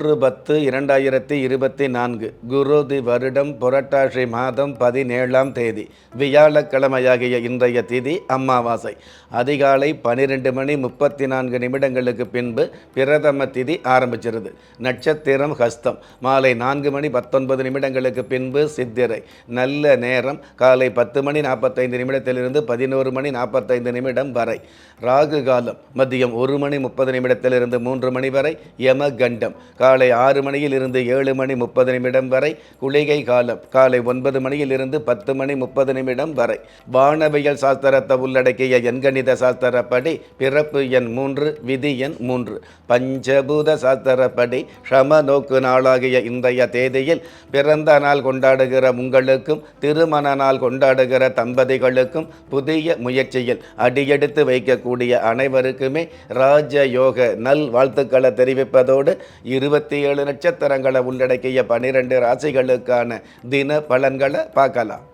மூன்று பத்து இரண்டாயிரத்தி இருபத்தி நான்கு குருதி வருடம் புரட்டாசி மாதம் பதினேழாம் தேதி வியாழக்கிழமையாகிய இன்றைய திதி அமாவாசை. அதிகாலை பனிரெண்டு மணி முப்பத்தி நான்கு நிமிடங்களுக்கு பின்பு பிரதம திதி ஆரம்பிச்சிருது. நட்சத்திரம் ஹஸ்தம். மாலை நான்கு மணி பத்தொன்பது நிமிடங்களுக்கு பின்பு சித்திரை. நல்ல நேரம் காலை பத்து மணி நாற்பத்தைந்து நிமிடத்திலிருந்து பதினோரு மணி நாற்பத்தைந்து நிமிடம் வரை. ராகு காலம். மதியம் ஒரு மணி முப்பது நிமிடத்திலிருந்து மூன்று மணி வரை யம கண்டம் காலை ஆறு மணியில் இருந்து ஏழு மணி முப்பது நிமிடம் வரை குளிகை காலம் காலை ஒன்பது மணியில் இருந்து பத்து மணி முப்பது நிமிடம் வரை. வானவியல் சாஸ்திரத்தை உள்ளடக்கிய எண்கணித சாஸ்திரப்படி பிறப்பு எண் மூன்று விதி எண் மூன்று. பஞ்சபூத சாஸ்திரப்படி ஷம நோக்கு நாளாகிய இன்றைய தேதியில் பிறந்த நாள் கொண்டாடுகிற உங்களுக்கும் திருமண நாள் கொண்டாடுகிற தம்பதிகளுக்கும் புதிய முயற்சியில் அடியெடுத்து வைக்கக்கூடிய அனைவருக்குமே ராஜயோக நல் வாழ்த்துக்களை தெரிவிப்பதோடு இருபத்தி ஏழு நட்சத்திரங்களை உள்ளடக்கிய பனிரெண்டு ராசிகளுக்கான தின பலன்களை பார்க்கலாம்.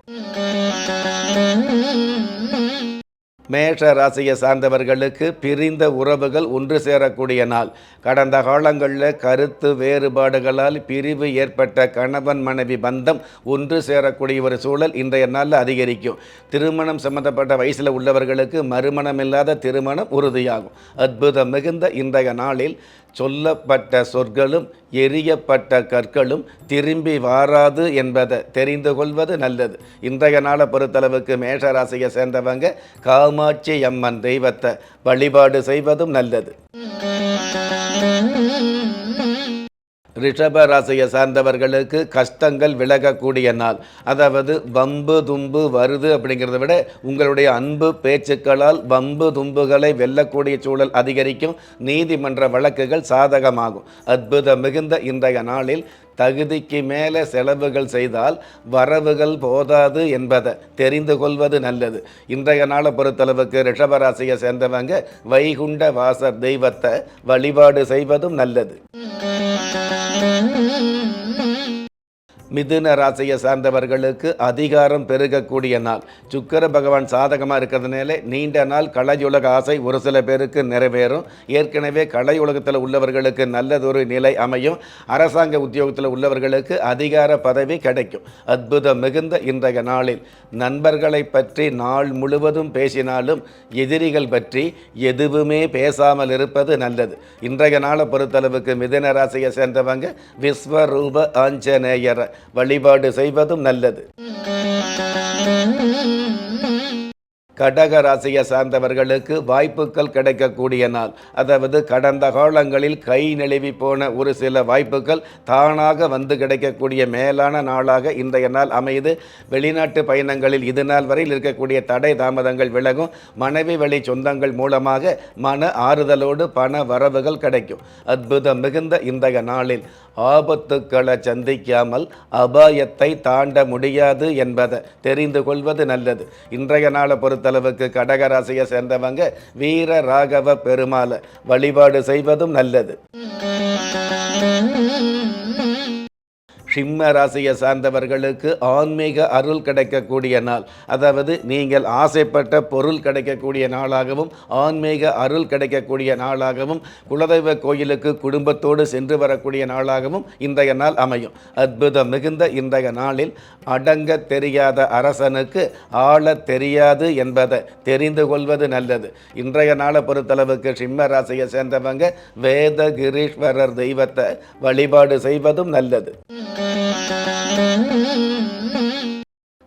மேஷ ராசியை சார்ந்தவர்களுக்கு பிரிந்த உறவுகள் ஒன்று சேரக்கூடிய நாள். கடந்த காலங்களில் கருத்து வேறுபாடுகளால் பிரிவு ஏற்பட்ட கணவன் மனைவி பந்தம் ஒன்று சேரக்கூடிய ஒரு சூழல் இன்றைய நாளில் அதிகரிக்கும். திருமணம் சம்பந்தப்பட்ட வயசில் உள்ளவர்களுக்கு மறுமணம் இல்லாத திருமணம் உறுதியாகும். அற்புதம் மிகுந்த இன்றைய நாளில் சொல்லப்பட்ட சொற்களும் எரியப்பட்ட கற்களும் திரும்பி வாராது என்பதை தெரிந்து கொள்வது நல்லது. இன்றைய நாளை பொறுத்தளவுக்கு மேஷராசியை சேர்ந்தவங்க காமாட்சி அம்மன் தெய்வத்தை வழிபாடு செய்வதும் நல்லது. ரிஷப ராசியை சார்ந்தவர்களுக்கு கஷ்டங்கள் விலகக்கூடிய நாள். அதாவது வம்பு தும்பு வருது அப்படிங்கிறத விட உங்களுடைய அன்பு பேச்சுக்களால் வம்பு தும்புகளை வெல்லக்கூடிய சூழல் அதிகரிக்கும். நீதிமன்ற வழக்குகள் சாதகமாகும். அற்புதம் மிகுந்த இன்றைய நாளில் தகுதிக்கு மேலே செலவுகள் செய்தால் வரவுகள் போதாது என்பதை தெரிந்து கொள்வது நல்லது. இன்றைய நாளை பொறுத்தளவுக்கு ரிஷபராசியை சேர்ந்தவங்க வைகுண்ட வாசர் தெய்வத்தை வழிபாடு செய்வதும் நல்லது. மிதுன ராசியை சார்ந்தவர்களுக்கு அதிகாரம் பெருகக்கூடிய நாள். சுக்கர பகவான் சாதகமாக இருக்கிறதுனால நீண்ட நாள் கலையுலக ஆசை ஒரு சில பேருக்கு நிறைவேறும். ஏற்கனவே கலையுலகத்தில் உள்ளவர்களுக்கு நல்லதொரு நிலை அமையும். அரசாங்க உத்தியோகத்தில் உள்ளவர்களுக்கு அதிகார பதவி கிடைக்கும். அற்புதம் மிகுந்த இன்றைய நாளில். நண்பர்களை பற்றி நாள் முழுவதும் பேசினாலும் எதிரிகள் பற்றி எதுவுமே பேசாமல் இருப்பது நல்லது. இன்றைய நாளை பொறுத்தளவுக்கு மிதுன ராசியை சேர்ந்தவங்க விஸ்வரூப ஆஞ்சநேயரை. வழிபாடு செய்வதும் நல்லது. கடக ராசியை சார்ந்தவர்களுக்கு வாய்ப்புகள் கிடைக்கக்கூடிய நாள். அதாவது கடந்த காலங்களில் கை நழுவி போன ஒரு சில வாய்ப்புகள் தானாக வந்து கிடைக்கக்கூடிய மேலான நாளாக இன்றைய நாள் அமையுது. வெளிநாட்டு பயணங்களில் இது நாள் வரையில் இருக்கக்கூடிய தடை தாமதங்கள் விலகும். மனைவி வழி சொந்தங்கள் மூலமாக மன ஆறுதலோடு பண வரவுகள் கிடைக்கும். அற்புதம் மிகுந்த இன்றைய நாளில். ஆபத்துக்களை சந்திக்காமல் அபாயத்தை தாண்ட முடியாது என்பதை தெரிந்து கொள்வது நல்லது. இன்றைய நாளை பொறுத்தளவுக்கு கடகராசியை சேர்ந்தவங்க வீர ராகவ பெருமாளை வழிபாடு செய்வதும் நல்லது. சிம்ம ராசியை சார்ந்தவர்களுக்கு ஆன்மீக அருள் கிடைக்கக்கூடிய நாள். அதாவது நீங்கள் ஆசைப்பட்ட பொருள் கிடைக்கக்கூடிய நாளாகவும் ஆன்மீக அருள் கிடைக்கக்கூடிய நாளாகவும் குலதெய்வ கோயிலுக்கு குடும்பத்தோடு சென்று வரக்கூடிய நாளாகவும் இன்றைய நாள் அமையும். அற்புதம் மிகுந்த இன்றைய நாளில் அடங்க தெரியாத அரசனுக்கு ஆள தெரியாது என்பதை தெரிந்து கொள்வது நல்லது. இன்றைய நாளை பொறுத்தளவுக்கு சிம்ம ராசியை சேர்ந்தவங்க வேத கிரீஸ்வரர் தெய்வத்தை வழிபாடு செய்வதும் நல்லது. Thank you.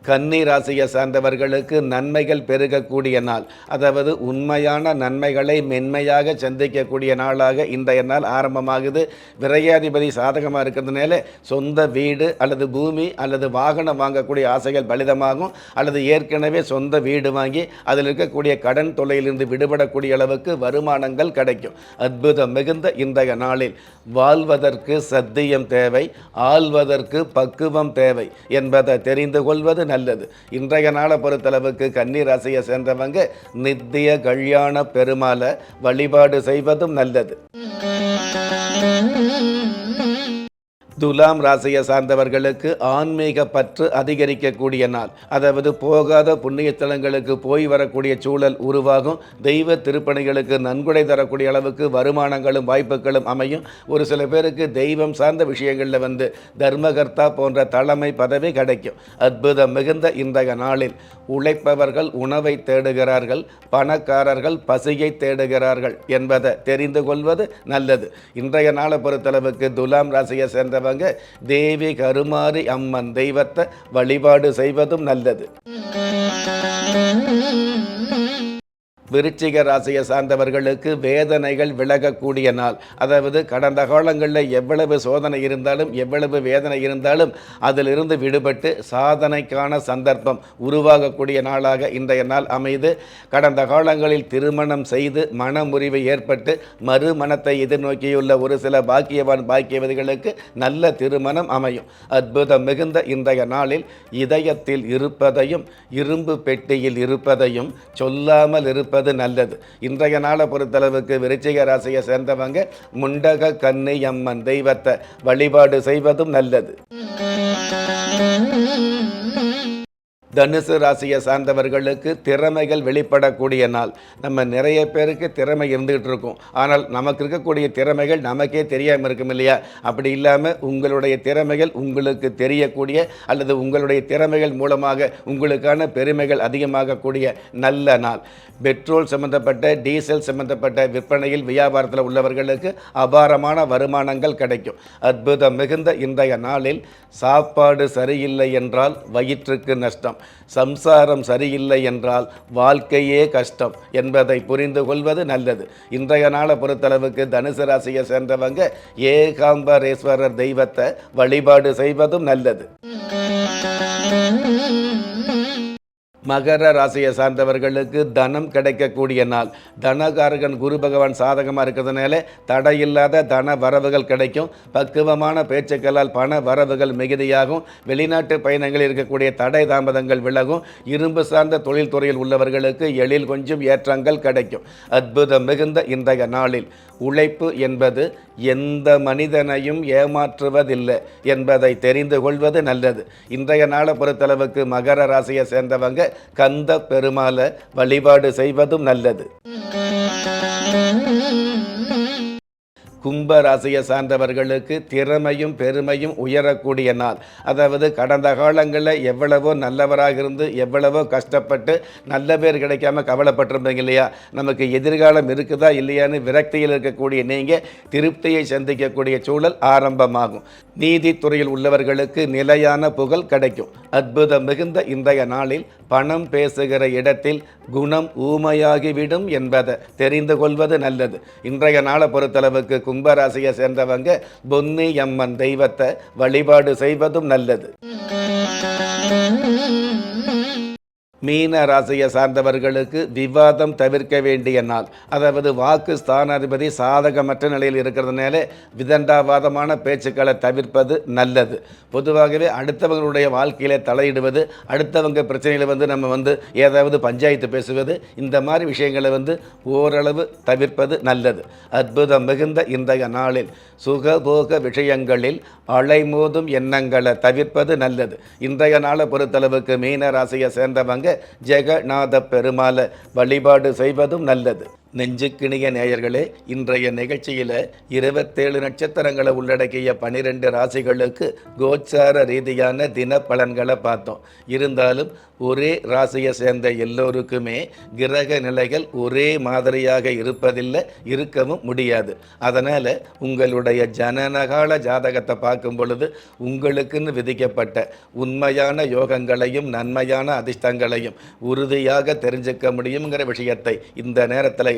கன்னி ராசியை சார்ந்தவர்களுக்கு நன்மைகள் பெருகக்கூடிய நாள். அதாவது உண்மையான நன்மைகளை மென்மையாக சந்திக்கக்கூடிய நாளாக இன்றைய நாள் ஆரம்பமாகுது. விரையாதிபதி சாதகமாக இருக்கிறதுனால சொந்த வீடு அல்லது பூமி அல்லது வாகனம் வாங்கக்கூடிய ஆசைகள் பலிதமாகும். அல்லது ஏற்கனவே சொந்த வீடு வாங்கி அதில் இருக்கக்கூடிய கடன் தொல்லையிலிருந்து விடுபடக்கூடிய அளவுக்கு வருமானங்கள் கிடைக்கும். அற்புதம் மிகுந்த இன்றைய நாளில். வாழ்வதற்கு சத்தியம் தேவை ஆள்வதற்கு பக்குவம் தேவை என்பதை தெரிந்து கொள்வது நல்லது. இன்றைய நாளை பொறுத்தளவுக்கு கன்னி ராசியை சேர்ந்தவங்க நித்திய கல்யாண பெருமாளை வழிபாடு செய்வதும் நல்லது. துலாம் ராசியை சார்ந்தவர்களுக்கு ஆன்மீக பற்று அதிகரிக்கக்கூடிய நாள். அதாவது போகாத புண்ணியத்தலங்களுக்கு போய் வரக்கூடிய சூழல் உருவாகும். தெய்வ திருப்பணிகளுக்கு நன்கொடை தரக்கூடிய அளவுக்கு வருமானங்களும் வாய்ப்புகளும் அமையும். ஒரு சில பேருக்கு தெய்வம் சார்ந்த விஷயங்களில் வந்து தர்மகர்த்தா போன்ற தலைமை பதவி கிடைக்கும். அற்புதம் மிகுந்த இன்றைய நாளில் உழைப்பவர்கள் உணவை தேடுகிறார்கள் பணக்காரர்கள் பசியை தேடுகிறார்கள் என்பதை தெரிந்து கொள்வது நல்லது. இன்றைய நாளை பொறுத்தளவுக்கு துலாம் ராசியை அவங்க தேவி கருமாரி அம்மன் தெய்வத்தை வழிபாடு செய்வதும் நல்லது. விருச்சிக ராசியை சார்ந்தவர்களுக்கு வேதனைகள் விலகக்கூடிய நாள். அதாவது கடந்த காலங்களில் எவ்வளவு சோதனை இருந்தாலும் எவ்வளவு வேதனை இருந்தாலும் அதிலிருந்து விடுபட்டு சாதனைக்கான சந்தர்ப்பம் உருவாகக்கூடிய நாளாக இன்றைய நாள் அமைது. கடந்த காலங்களில் திருமணம் செய்து மனமுறிவு ஏற்பட்டு மறுமணத்தை எதிர்நோக்கியுள்ள ஒரு சில பாக்கியவான் பாக்கியவதிகளுக்கு நல்ல திருமணம் அமையும். அற்புதம் மிகுந்த இன்றைய நாளில் இதயத்தில் இருப்பதையும் இரும்பு பெட்டியில் இருப்பதையும் சொல்லாமல் இருப்ப இருப்பது நல்லது. இன்றைய நாளை பொறுத்தளவுக்கு விருச்சிக ராசியை சேர்ந்தவங்க முண்டக கண்ணி அம்மன் தெய்வத்தை வழிபாடு செய்வதும் நல்லது. தனுசு ராசியை சார்ந்தவர்களுக்கு திறமைகள் வெளிப்படக்கூடிய நாள். நம்ம நிறைய பேருக்கு திறமை இருந்துகிட்டு இருக்கும். ஆனால் நமக்கு இருக்கக்கூடிய திறமைகள் நமக்கே தெரியாமல் இருக்கும் இல்லையா? அப்படி இல்லாமல் உங்களுடைய திறமைகள் உங்களுக்கு தெரியக்கூடிய அல்லது உங்களுடைய திறமைகள் மூலமாக உங்களுக்கான பெருமைகள் அதிகமாகக்கூடிய நல்ல நாள். பெட்ரோல் சம்பந்தப்பட்ட டீசல் சம்பந்தப்பட்ட விற்பனையில் வியாபாரத்தில் உள்ளவர்களுக்கு அபாரமான வருமானங்கள் கிடைக்கும். அற்புதம் மிகுந்த இன்றைய நாளில் சாப்பாடு சரியில்லை என்றால் வயிற்றுக்கு நஷ்டம். சம்சாரம் சரியில்லை என்றால் வாழ்க்கையே கஷ்டம் என்பதை புரிந்து கொள்வது நல்லது. இன்றைய நாளை பொறுத்தளவுக்கு தனுசு ராசியை சேர்ந்தவங்க ஏகாம்பரேஸ்வரர் தெய்வத்தை வழிபாடு செய்வதும் நல்லது. மகர ராசியை சார்ந்தவர்களுக்கு தனம் கிடைக்கக்கூடிய நாள். தனகாரகன் குரு பகவான் சாதகமாக இருக்கிறதுனால தடையில்லாத தன வரவுகள் கிடைக்கும். பக்குவமான பேச்சுக்களால் பண வரவுகள் மிகுதியாகும். வெளிநாட்டு பயணங்களில் இருக்கக்கூடிய தடை தாமதங்கள் விலகும். இரும்பு சார்ந்த தொழில்துறையில் உள்ளவர்களுக்கு எழில் கொஞ்சம் ஏற்றங்கள் கிடைக்கும். அற்புதம் மிகுந்த இன்றைய நாளில். உழைப்பு என்பது எந்த மனிதனையும் ஏமாற்றுவதில்லை என்பதை தெரிந்து கொள்வது நல்லது. இன்றைய நாளை பொறுத்தளவுக்கு மகர ராசியை சேர்ந்தவங்க கந்த பெருமாளை வழிபாடு செய்வதும் நல்லது. கும்ப ராசியை சார்ந்தவர்களுக்கு திறமையும் பெருமையும் உயரக்கூடிய நாள். அதாவது கடந்த காலங்களில் எவ்வளவோ நல்லவராக இருந்து எவ்வளவோ கஷ்டப்பட்டு நல்ல பேர் கிடைக்காம கவலைப்பட்டிருந்தீங்க இல்லையா? நமக்கு எதிர்காலம் இருக்குதா இல்லையான்னு விரக்தியில் இருக்கக்கூடிய நீங்கள் திருப்தியை சந்திக்கக்கூடிய சூழல் ஆரம்பமாகும். நீதித்துறையில் உள்ளவர்களுக்கு நிலையான புகழ் கிடைக்கும். அற்புதம் மிகுந்த இன்றைய நாளில் பணம் பேசுகிற இடத்தில் குணம் ஊமையாகிவிடும் என்பதை தெரிந்து கொள்வது நல்லது. இன்றைய நாளை பொறுத்தளவுக்கு கும்பராசியை சேர்ந்தவங்க பொன்னி அம்மன் தெய்வத்தை வழிபாடு செய்வதும் நல்லது. மீன ராசியை சார்ந்தவர்களுக்கு விவாதம் தவிர்க்க வேண்டிய நாள். அதாவது வாக்கு ஸ்தானாதிபதி சாதகமற்ற நிலையில் இருக்கிறதுனால விதண்டாவாதமான பேச்சுக்களை தவிர்ப்பது நல்லது. பொதுவாகவே அடுத்தவங்களுடைய வாழ்க்கையில தலையிடுவது அடுத்தவங்க பிரச்சனையில் வந்து நம்ம வந்து ஏதாவது பஞ்சாயத்து பேசுவது இந்த மாதிரி விஷயங்களை வந்து ஓரளவு தவிர்ப்பது நல்லது. அற்புதம் மிகுந்த இன்றைய நாளில் சுகபோக விஷயங்களில் அலைமோதும் எண்ணங்களை தவிர்ப்பது நல்லது. இன்றைய நாளை பொறுத்தளவுக்கு மீன ராசியை சேர்ந்தவங்க ஜெகநாத பெருமாளை வழிபாடு செய்வதும் நல்லது. நெஞ்சுக்கிணிய நேயர்களே இன்றைய நிகழ்ச்சியில் இருபத்தேழு நட்சத்திரங்களை உள்ளடக்கிய பனிரெண்டு ராசிகளுக்கு கோச்சார ரீதியான தின பலன்களை பார்த்தோம். இருந்தாலும் ஒரே ராசியை சேர்ந்த எல்லோருக்குமே கிரக நிலைகள் ஒரே மாதிரியாக இருப்பதில்லை இருக்கவும் முடியாது. அதனால் உங்களுடைய ஜனனகால ஜாதகத்தை பார்க்கும் பொழுது உங்களுக்குன்னு விதிக்கப்பட்ட உண்மையான யோகங்களையும் நன்மையான அதிர்ஷ்டங்களையும் உறுதியாக தெரிஞ்சுக்க முடியுங்கிற விஷயத்தை இந்த நேரத்தில்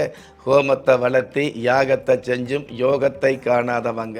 ஹோமத்தை வளர்த்தி யாகத்தை செஞ்சும் யோகத்தை காணாதவங்க.